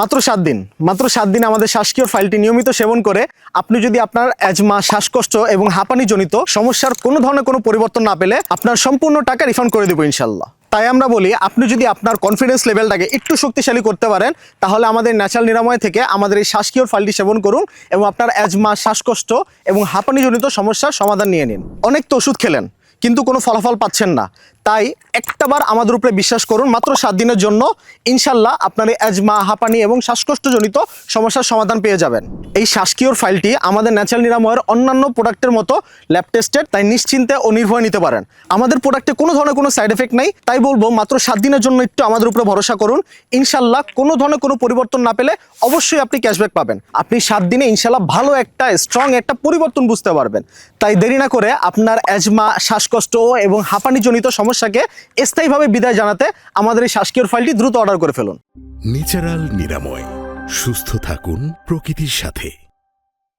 মাত্র সাত দিন, মাত্র সাত দিন আমাদের শ্বাসকীয় ফাইলটি নিয়মিত সেবন করে আপনি যদি আপনার অ্যাজমা শ্বাসকষ্ট এবং হাঁপানি জনিত সমস্যার কোনো ধরনের কোনো পরিবর্তন না পেলে আপনার সম্পূর্ণ টাকা রিফান্ড করে দেবো ইনশাল্লাহ। তাই আমরা বলি, আপনি যদি আপনার কনফিডেন্স লেভেলটাকে একটু শক্তিশালী করতে পারেন, তাহলে আমাদের ন্যাচারাল নিরাময় থেকে আমাদের এই শ্বাসকীয় ফাইলটি সেবন করুন এবং আপনার অ্যাজমা শ্বাসকষ্ট এবং হাঁপানিজনিত সমস্যার সমাধান নিয়ে নিন। অনেক তো ওষুধ খেলেন, কিন্তু কোনো ফলাফল পাচ্ছেন না। তাই একটাবার আমাদের উপরে বিশ্বাস করুন, মাত্র সাত দিনের জন্য ইনশাল্লাহ আপনার এই অ্যাজমা, হাঁপানি এবং শ্বাসকষ্টজনিত সমস্যার সমাধান পেয়ে যাবেন। এই শ্বাসকীয়র ফাইলটি আমাদের ন্যাচারাল নিরাময়ের অন্যান্য প্রোডাক্টের মতো ল্যাব টেস্টেড তাই নিশ্চিন্তে ও নির্ভয় নিতে পারেন। আমাদের প্রোডাক্টে কোনো ধরনের কোনো সাইড এফেক্ট নেই, তাই বলব মাত্র সাত দিনের জন্য একটু আমাদের উপরে ভরসা করুন। ইনশাল্লাহ কোনো ধরনের কোনো পরিবর্তন না পেলে অবশ্যই আপনি ক্যাশব্যাক পাবেন। আপনি সাত দিনে ইনশাল্লাহ ভালো একটা স্ট্রং একটা পরিবর্তন বুঝতে পারবেন। তাই দেরি না করে আপনার অ্যাজমা, শ্বাসকষ্ট এবং হাঁপানিজনিত সমস্যাকে স্থায়ীভাবে বিদায় জানাতে আমাদের এই শাসকীয় ফাইলটি দ্রুত অর্ডার করে ফেলুন। ন্যাচারাল নিরাময়। সুস্থ থাকুন প্রকৃতির সাথে।